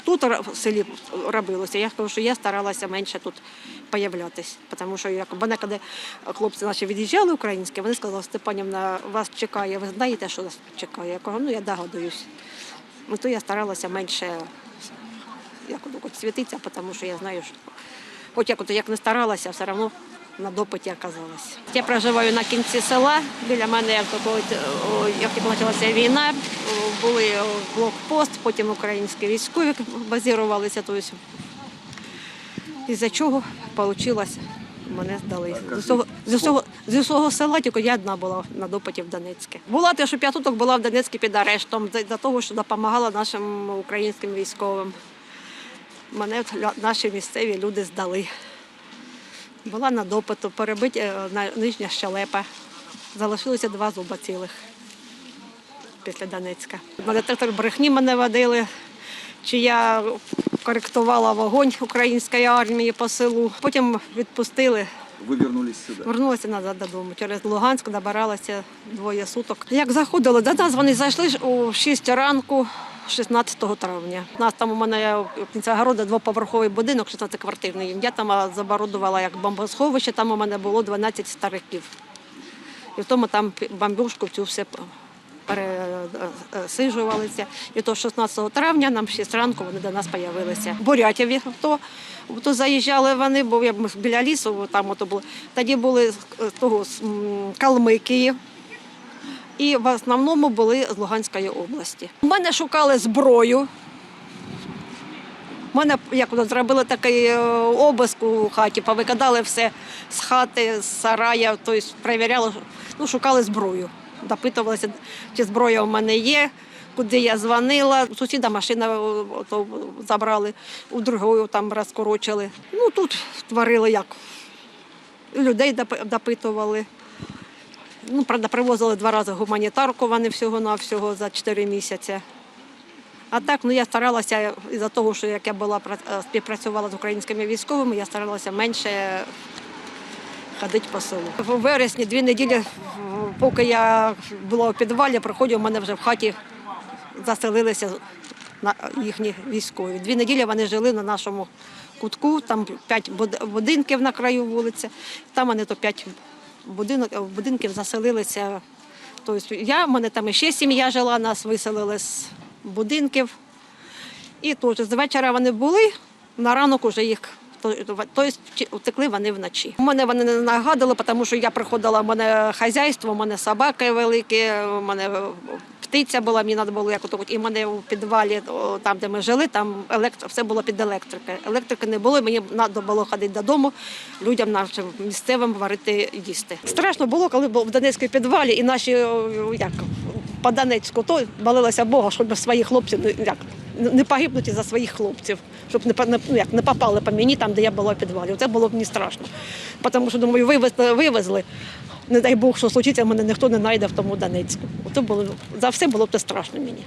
що тут в селі робилося, я кажу, що я старалася менше тут появлятись. Тому що як мене, коли хлопці наші від'їжджали українські, вони сказали, Степанівна, вас чекає, ви знаєте, що нас чекає? Я кажу, ну я догадуюсь. Ну, то я старалася менше як світитися, тому що я знаю, що хоч як, як не старалася, все одно на допиті оказалась. Я проживаю на кінці села. Біля мене, як, як почалася війна, були блокпост, потім українські військові базірувалися. Тобто, із-за чого вийшло, мене здали. З усього, з, усього, з усього села тільки я одна була на допиті в Донецьке. Була те, що п'ятуток була в Донецьку під арештом за за того, що допомагала нашим українським військовим. Мене наші місцеві люди здали. Була на допиту, перебиті е, нижня щелепа. Залишилося два зуба цілих після Донецька. На детектор брехні мене водили, чи я коректувала вогонь української армії по селу. Потім відпустили, Вы вернулись сюда. вернулася назад додому. Через Луганськ добиралася двоє суток. Як заходили до нас, вони зайшли у 6 ранку. 16 травня. У нас там у мене в кінці городу двоповерховий будинок, 16-квартирний. Я там заборудувала як бомбосховище, там у мене було 12 стариків. І в тому там бомбюшку цю все пересиджувалися. І то 16 травня нам в 6 ранку вони до нас з'явилися. Бурятєві то, то заїжджали вони, бо я біля лісу, там ото було. Тоді були того з Калмикії. І в основному були з Луганської області. У мене шукали зброю. У мене як зробили такий е, обиск у хаті, повикидали все з хати, з сарая, тобто перевіряли, ну, шукали зброю. Допитувалися, чи зброя у мене є, куди я дзвонила. Сусіда машина о, ото забрали, у другого там розкорочили. Ну тут творили як. Людей допитували. Ну, правда, привозили два рази гуманітарку, вони всього-навсього за 4 місяці. А так, ну я старалася із-за того, що як я була е, співпрацювала з українськими військовими, я старалася менше ходити по селу. В вересні дві неділі, поки я була у підвалі, проходив, у мене вже в хаті заселилися на їхні військові. Дві неділі вони жили на нашому кутку, там п'ять будинків на краю вулиці, там вони то п'ять будинок, будинків заселилися. Тобто я, в мене там ще сім'я жила, нас виселили з будинків. І теж з вечора вони були, на ранок уже їх. Тобто втекли вони вночі. Мене вони не нагадали, тому що я приходила, в мене хазяйство, у мене собаки великі, у мене птиця була, мені треба було як ото, і в мене у підвалі, там, де ми жили, там електро, все було під електрикою. Електрики не було, і мені треба було ходити додому, людям нашим місцевим варити їсти. Страшно було, коли був в Донецькій підвалі, і наші як, по Донецьку, то молилася Бога, щоб свої хлопці як, не погибнути за своїх хлопців, щоб не, ну, як, не попали по мені там, де я була в підвалі. Це було б не страшно. Тому що, думаю, вивезли, вивезли. Не дай Бог, що случиться, мене ніхто не знайде в тому Донецьку. Це було, за все було б страшно мені.